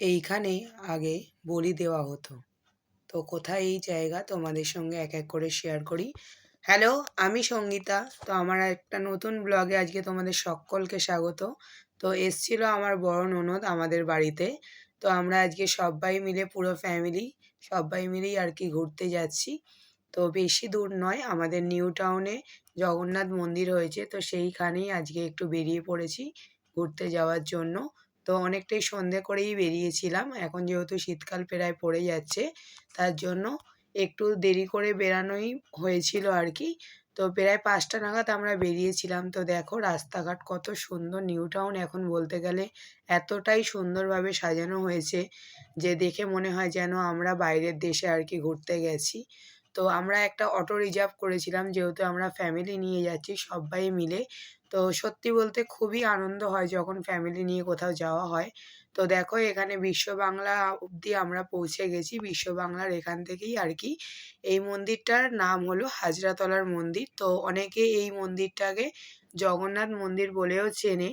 এইখানে আগে বলি দেওয়া হতো। তো কোথায় এই জায়গা? তোমাদের সঙ্গে এক এক করে শেয়ার করি। হ্যালো আমি সঙ্গীতা। তো আমার একটা নতুন ব্লগে আজকে তোমাদের সকলকে স্বাগত। তো এসছিল আমার বড় ননদ আমাদের বাড়িতে। তো আমরা আজকে সবাই মিলে পুরো ফ্যামিলি সবাই মিলেই আর কি ঘুরতে যাচ্ছি। তো বেশি দূর নয়, আমাদের নিউ টাউনে জগন্নাথ মন্দির হয়েছে। তো সেইখানেই আজকে একটু বেরিয়ে পড়েছি ঘুরতে যাওয়ার জন্য। তো অনেকটাই সন্ধে করেই বেরিয়েছিলাম। এখন যেহেতু শীতকাল প্রায় পড়ে যাচ্ছে, তার জন্য একটু দেরি করে বেরানোই হয়েছিল আর কি তো প্রায় পাঁচটা নাগাদ আমরা বেরিয়েছিলাম। তো দেখো রাস্তাঘাট কত সুন্দর, নিউ টাউন এখন বলতে গেলে এতটাই সুন্দরভাবে সাজানো হয়েছে যে দেখে মনে হয় যেন আমরা বাইরের দেশে আর কি ঘুরতে গেছি। তো আমরা একটা অটো রিজার্ভ করেছিলাম, যেহেতু আমরা ফ্যামিলি নিয়ে যাচ্ছি সবাই মিলে। তো সত্যি বলতে খুবই আনন্দ হয় যখন ফ্যামিলি নিয়ে কোথাও যাওয়া হয়। তো দেখো এখানে বিশ্ব বাংলা অবধি আমরা পৌঁছে গেছি। বিশ্ব বাংলার এখান থেকেই আর কি। এই মন্দিরটার নাম হলো হাজরাতলার মন্দির। তো অনেকে এই মন্দিরটাকে জগন্নাথ মন্দির বলেও চেনে।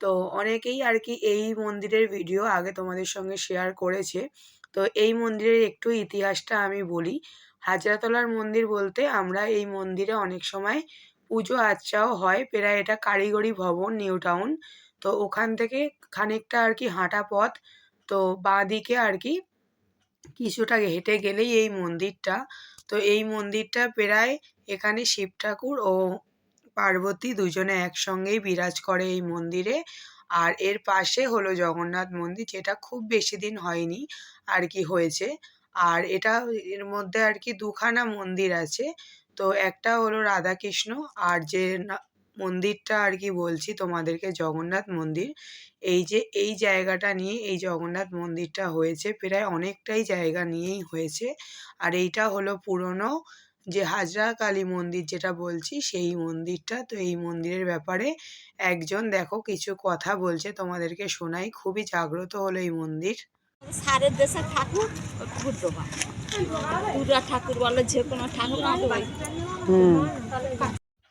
তো অনেকেই আর কি এই মন্দিরের ভিডিও আগে তোমাদের সঙ্গে শেয়ার করেছে। তো এই মন্দিরের একটু ইতিহাসটা আমি বলি। হাজরাতলার মন্দির বলতে আমরা এই মন্দিরে অনেক সময় পুজো আচ্চাও হয়। প্রায় এটা কারিগরি ভবন নিউ টাউন তো ওখান থেকে খানিকটা আর কি হাঁটা পথ। তো বাঁ দিকে আর কি কিছুটা হেঁটে গেলেই এই মন্দিরটা। তো এই মন্দিরটা প্রায় এখানে শিব ঠাকুর ও পার্বতী দুজনে একসঙ্গেই বিরাজ করে এই মন্দিরে। আর এর পাশে হলো জগন্নাথ মন্দির, যেটা খুব বেশি দিন হয়নি আর কি হয়েছে। আর এটা এর মধ্যে আর কি দুখানা মন্দির আছে। তো একটা হলো রাধাকৃষ্ণ আর যে মন্দিরটা আর কি বলছি তোমাদেরকে, জগন্নাথ মন্দির। এই যে, এই জায়গাটা নিয়ে এই জগন্নাথ মন্দিরটা হয়েছে প্রায় অনেকটাই জায়গা নিয়েই হয়েছে। আর এইটা হলো পুরনো যে হাজরা কালী মন্দির যেটা বলছি সেই মন্দিরটা। তো এই মন্দিরের ব্যাপারে একজন দেখো কিছু কথা বলছে তোমাদেরকে শোনাই। খুবই জাগ্রত হলো এই মন্দির। সারের দেশে ঠাকুর হয় দুর্গা ঠাকুর বলো যে কোনো ঠাকুর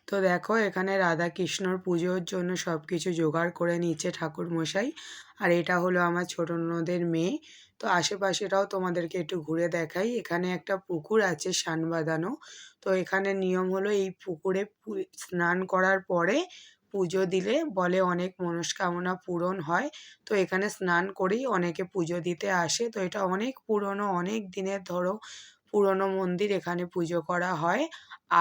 তো দেখো এখানে রাধা কৃষ্ণর পুজোর জন্য সব কিছু জোগাড় করে নিচ্ছে ঠাকুর মশাই আর এটা হলো আমার ছোট নদের মেয়ে। তো আশেপাশেটাও তোমাদেরকে একটু ঘুরে দেখাই। এখানে একটা পুকুর আছে সান বাঁধানো তো এখানে নিয়ম হলো এই পুকুরে স্নান করার পরে পুজো দিলে বলে অনেক মনস্কামনা পূরণ হয়। তো এখানে স্নান করেই অনেকে পুজো দিতে আসে। তো এটা অনেক পুরনো, অনেক দিনের ধরো পুরনো মন্দির এখানে পুজো করা হয়।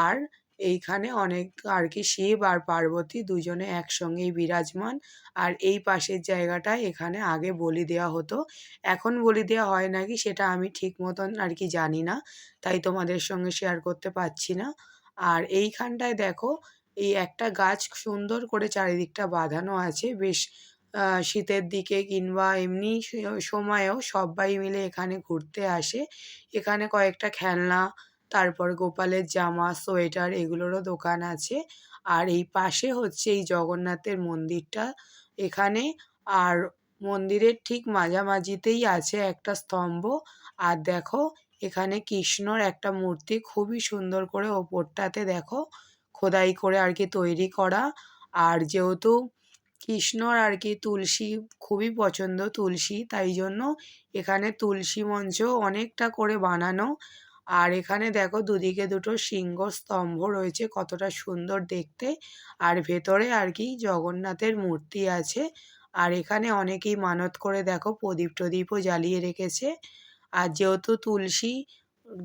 আর এইখানে অনেক আর কি শিব আর পার্বতী দুজনে একসঙ্গেই বিরাজমান। আর এই পাশের জায়গাটায় এখানে আগে বলি দেওয়া হতো। এখন বলি দেওয়া হয় নাকি সেটা আমি ঠিক মতন আর কি জানি না। তাই তোমাদের সঙ্গে শেয়ার করতে পারছি না। আর এইখানটায় দেখো এই একটা গাছ সুন্দর করে চারিদিকটা বাঁধানো আছে। বেশ শীতের দিকে কিংবা এমনি সময়েও সবাই মিলে এখানে ঘুরতে আসে। এখানে কয়েকটা খেলনা, তারপর গোপালের জামা, সোয়েটার এগুলোরও দোকান আছে। আর এই পাশে হচ্ছে এই জগন্নাথের মন্দিরটা। এখানে আর মন্দিরের ঠিক মাঝামাঝিতেই আছে একটা স্তম্ভ। আর দেখো, এখানে কৃষ্ণর একটা মূর্তি খুবই সুন্দর করে ওপরটাতে দেখো খোদাই করে আর কি তৈরি করা। আর যেহেতু কৃষ্ণর আর কি তুলসী খুবই পছন্দ তুলসী, তাই জন্য এখানে তুলসী মঞ্চ অনেকটা করে বানানো। আর এখানে দেখো দুদিকে দুটো সিংহ স্তম্ভ রয়েছে কতটা সুন্দর দেখতে। আর ভেতরে আর কি জগন্নাথের মূর্তি আছে। আর এখানে অনেকেই মানত করে দেখো প্রদীপ টদীপও জ্বালিয়ে রেখেছে। আর যেহেতু তুলসী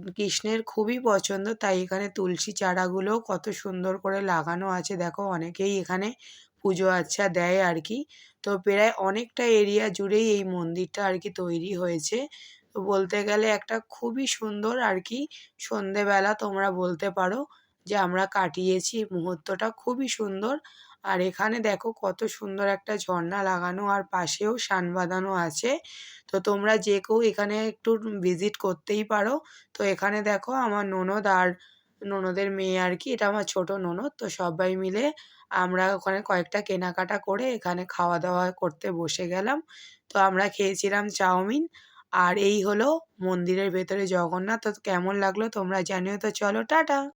কৃষ্ণের খুবই পছন্দ, তাই এখানে তুলসী চারাগুলো কত সুন্দর করে লাগানো আছে। দেখো, অনেকেই এখানে পুজো আচ্ছা দেয় আর কি। তো প্রায় অনেকটা এরিয়া জুড়েই এই মন্দিরটা আর কি তৈরি হয়েছে। তো বলতে গেলে একটা খুবই সুন্দর আর কি সন্ধেবেলা তোমরা বলতে পারো। যে আমরা কাটিয়েছি মুহূর্তটা খুবই সুন্দর। আর এখানে দেখো কত সুন্দর একটা ঝর্ণা লাগানো, আর পাশেও সান বাঁধানো আছে। তো তোমরা যে কেউ এখানে একটু ভিজিট করতেই পারো। তো এখানে দেখো আমার ননদ আর ননদের মেয়ে আর কি, এটা আমার ছোট ননদ। তো সবাই মিলে আমরা ওখানে কয়েকটা কেনাকাটা করে এখানে খাওয়া দাওয়া করতে বসে গেলাম। তো আমরা খেয়েছিলাম চাউমিন। আর এই হলো মন্দিরের ভেতরে জগন্নাথ। তো কেমন লাগল তোমরা জানিও। তো চলো, টাটা!